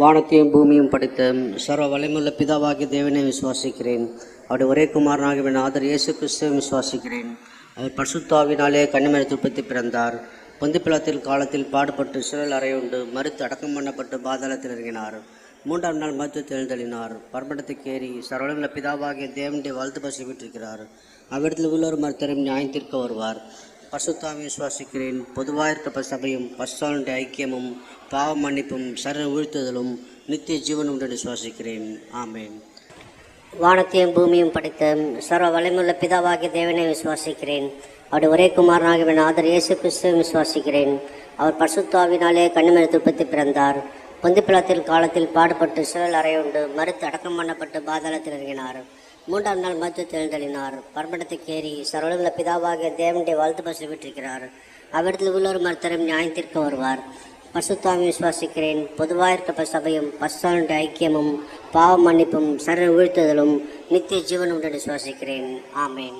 வானத்தையும் பூமியும் படைத்த சர்வ வலிமுள்ள பிதாவாகிய தேவனை விசுவாசிக்கிறேன். அவருடைய ஒரே குமாரனாகிய ஆதர் இயேசு கிறிஸ்துவை விசுவாசிக்கிறேன். அவர் பசுத்தாவினாலே கண்ணிமனை உற்பத்தி பிறந்தார். பொந்திப்பிளத்தில் காலத்தில் பாடுபட்டு சிறல் அறையுண்டு மறுத்து அடக்கம் பண்ணப்பட்டு பாதாளத்தில் இறங்கினார். மூன்றாம் நாள் மருத்துவ எழுந்தளினார் பர்மடத்துக்கு ஏறி சர்வலமுள்ள பிதாவாகிய தேவனுடைய வாழ்த்து பசி விட்டிருக்கிறார் அவ்விடத்தில் உள்ளவர் மருத்துவரும் நியாயத்திற்கு வருவார். பசுத்தாவை விசுவாசிக்கிறேன் பொதுவாக இருக்க சபையும் பசுத்தாளுடைய ஐக்கியமும் பாவ மன்னிப்பும் சரண உழ்த்துதலும் நித்திய ஜீவனும் என்று விசுவாசிக்கிறேன் ஆமேன். வானத்தையும் பூமியும் படைத்த சர்வ வலிமுள்ள பிதாவாகிய தேவனை விசுவாசிக்கிறேன். அவர் ஒரே குமாரனாகிய ஆதர் இயேசு கிறிஸ்துவை விசுவாசிக்கிறேன். அவர் பசுத்தாவினாலே கண்ணிமரத்தை உற்பத்தி பிறந்தார். பொந்திப்பிலத்தில் காலத்தில் பாடுபட்டு சுழல் அறையுண்டு மறுத்து அடக்கம் பண்ணப்பட்டு பாதாளத்தில் இறங்கினார். மூன்றாம் நாள் மருத்துவ எழுந்தளினார் பர்மடத்துக்கு ஏறி சர்வலுள்ள பிதாவாகிய தேவனுடைய வாழ்த்து பசு விட்டிருக்கிறார் அவ்விடத்தில் உள்ளொரு மருத்துவரும் நியாயத்திற்கு வருவார். பசுத்தாமி விசுவாசிக்கிறேன். பொதுவாக இருக்க சபையும் பசுத்தானுடைய ஐக்கியமும் பாவ மன்னிப்பும் சரண வீழ்த்துதலும் நித்திய ஜீவனும் உண்டு விசுவாசிக்கிறேன். ஆமேன்.